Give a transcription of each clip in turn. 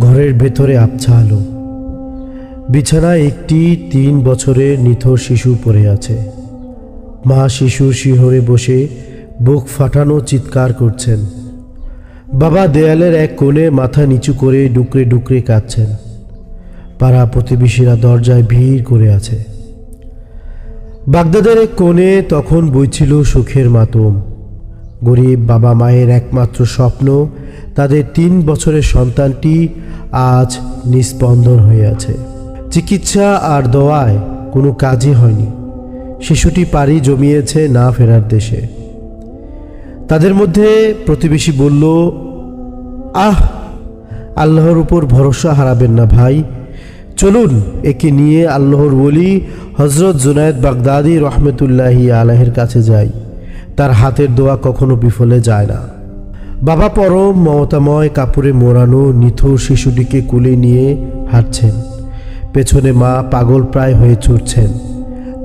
ঘরের ভেতরে আবছা আলো। বিছানায় একটি তিন বছরের নিথর শিশু পড়ে আছে। মা শিশুর শিহরে বসে বুক ফাটানো চিৎকার করছেন। বাবা দেয়ালের এক কোণে মাথা নিচু করে ডুকরে ডুকরে কাঁদছেন। পাড়া প্রতিবেশীরা দরজায় ভিড় করে আছে। বাগদাদের এক কোণে তখন বইছিল সুখের মাতম। গরিব বাবা মায়ের একমাত্র স্বপ্ন তাদের তিন বছরের সন্তানটি আজ নিস্পন্দন হয়ে আছে। চিকিৎসা আর দোয়ায় কোনো কাজই হয়নি। শিশুটি পাড়ি জমিয়েছে না ফেরার দেশে। তাদের মধ্যে প্রতিবেশী বলল, আহ, আল্লাহর উপর ভরসা হারাবেন না ভাই। চলুন একে নিয়ে আল্লাহর বলি হজরত জুনায়দ বাগদাদি রহমতুল্লাহি আলাহের কাছে যাই। তার হাতের দোয়া কখনো বিফলে যায় না। বাবা পরম মমতাময় কাপড়ে মোড়ানো নিথর শিশুটিকে কুলে নিয়ে হাঁটছেন। পেছনে মা পাগল প্রায় হয়ে ছুটছেন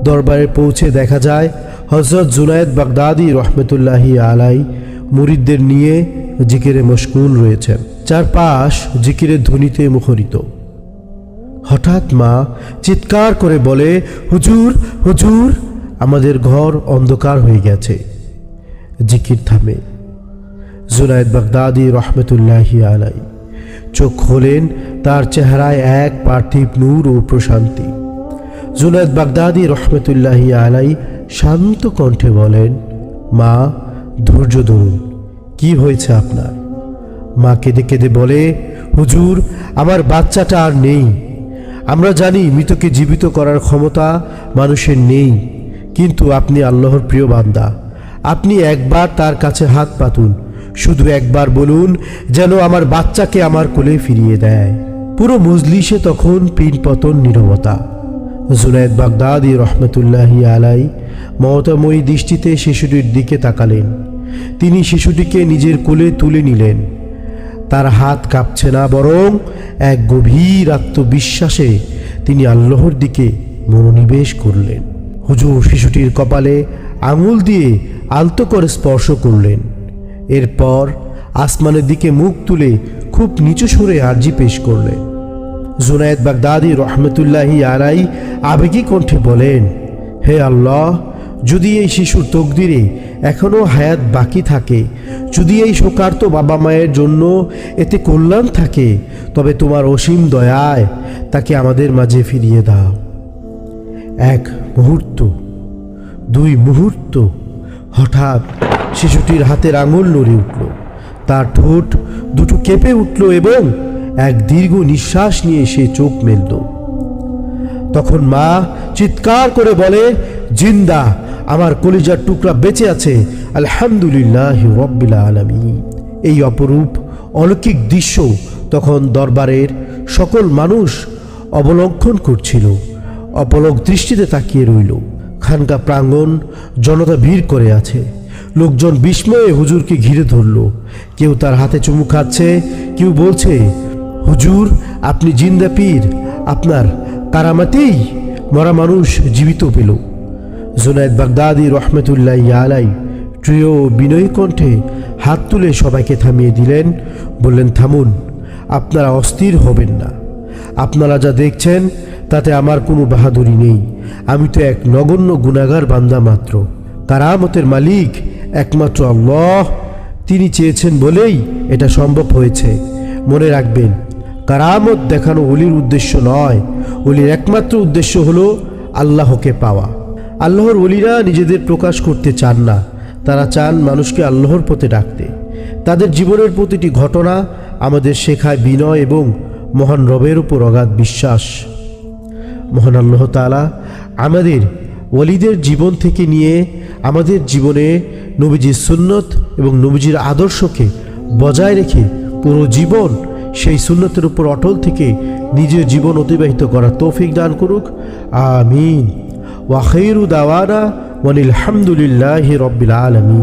দরবারে পৌঁছে দেখা যায় হজরত জুনায়দ বাগদাদি রহমতুল্লাহি আলাই মুরিদদের নিয়ে জিকিরে মশগুল রয়েছেন। চারপাশ জিকিরের ধ্বনিতে মুখরিত। হঠাৎ মা চিৎকার করে বলে, হুজুর হুজুর, আমাদের ঘর অন্ধকার হয়ে গেছে। জিকির থামে। জুনায়দ বাগদাদি রহমতুল্লাহি আলাই চোখ খোলেন, তার চেহারায় এক পার্থিব নূর ও প্রশান্তি। জুনায়দ বাগদাদি রহমতুল্লাহি আলাই শান্ত কণ্ঠে বলেন, মা, ধৈর্য ধরুন। কি হয়েছে আপনার? মা কেঁদে কেঁদে বলে, হুজুর, আমার বাচ্চাটা আর নেই। আমরা জানি মৃতকে জীবিত করার ক্ষমতা মানুষের নেই, কিন্তু আপনি আল্লাহর প্রিয় বান্দা। আপনি একবার তার কাছে হাত পাতুন শুধু একবার বলুন যেন আমার বাচ্চাকে আমার কোলে ফিরিয়ে দেয়। পুরো মজলিসে তখন পিনপতন নীরবতা। জুনায়দ বাগদাদি রহমতুল্লাহি আলাই মমতাময়ী দৃষ্টিতে শিশুটির দিকে তাকালেন। তিনি শিশুটিকে নিজের কোলে তুলে নিলেন। তার হাত কাঁপছে না, বরং এক গভীর আত্মবিশ্বাসে তিনি আল্লাহর দিকে মনোনিবেশ করলেন। হুজুর শিশুটির কপালে আঙুল দিয়ে আলতো করে স্পর্শ করলেন। এরপর আসমানের দিকে মুখ তুলে খুব নিচু সুরে আর্জি পেশ করলেন জুনায়দ বাগদাদি রহমতুল্লাহি আলাই আবেগী কণ্ঠে বলেন, হে আল্লাহ, যদি এই শিশুর তকদিরে এখনও হায়াত বাকি থাকে, যদি এই শোকার্ত বাবা মায়ের জন্য এতে কল্যাণ থাকে, তবে তোমার অসীম দয়ায় তাকে আমাদের মাঝে ফিরিয়ে দাও। এক মুহূর্ত, দুই মুহূর্ত, হঠাৎ শিশুটির হাতের আঙুল নড়ে উঠল। তার ঠোঁট দুটো কেঁপে উঠল এবং এক দীর্ঘ নিঃশ্বাস নিয়ে সে চোখ মেলল। তখন মা চিৎকার করে বলে, জিন্দা, আমার কলিজার টুকরা বেঁচে আছে। আলহামদুলিল্লাহ রব্বিল আলমী এই অপরূপ, অলৌকিক দৃশ্য তখন দরবারের সকল মানুষ অবলঙ্ঘন করছিল। অপলক দৃষ্টিতে তাকিয়ে রইল। খানকা প্রাঙ্গণ জনতা ভিড় করে আছে। লোকজন বিস্ময়ে হুজুরকে ঘিরে ধরল। কেউ তার হাতে চুমু খাচ্ছে, কেউ বলছে, হুজুর, আপনি জিন্দা পীর, আপনার কারামাতেই মরা মানুষ জীবিত পেল। জুনায়দ বাগদাদি রহমতুল্লাহ আলাই প্রিয় বিনয়ী কণ্ঠে হাত তুলে সবাইকে থামিয়ে দিলেন, বললেন, থামুন, আপনারা অস্থির হবেন না। আপনারা যা দেখছেন, তাতে আমার কোনো বাহাদুরি নেই। আমি তো এক নগণ্য গুণাগার বান্দা মাত্র। কারামতের মালিক একমাত্র আল্লাহ। তিনি চেয়েছেন বলেই এটা সম্ভব হয়েছে। মনে রাখবেন, কারামত দেখানো অলির উদ্দেশ্য নয়। অলির একমাত্র উদ্দেশ্য হলো আল্লাহকে পাওয়া। আল্লাহর অলিরা নিজেদের প্রকাশ করতে চান না। তারা চান মানুষকে আল্লাহর পথে ডাকতে। তাদের জীবনের প্রতিটি ঘটনা আমাদের শেখায় বিনয় এবং মহান রবের উপর অগাধ বিশ্বাস। মহান আল্লাহ তালা আমাদের ওলিদের জীবন থেকে নিয়ে আমাদের জীবনে নবীজির সুন্নত এবং নবীজির আদর্শকে বজায় রেখে পুরো জীবন সেই সুন্নতের উপর অটল থেকে নিজের জীবন অতিবাহিত করার তৌফিক দান করুক। আমিন। ওয়াখিরু দাওয়ানা ওয়ানিল হামদুলিল্লাহ রব্বিল আলমিন।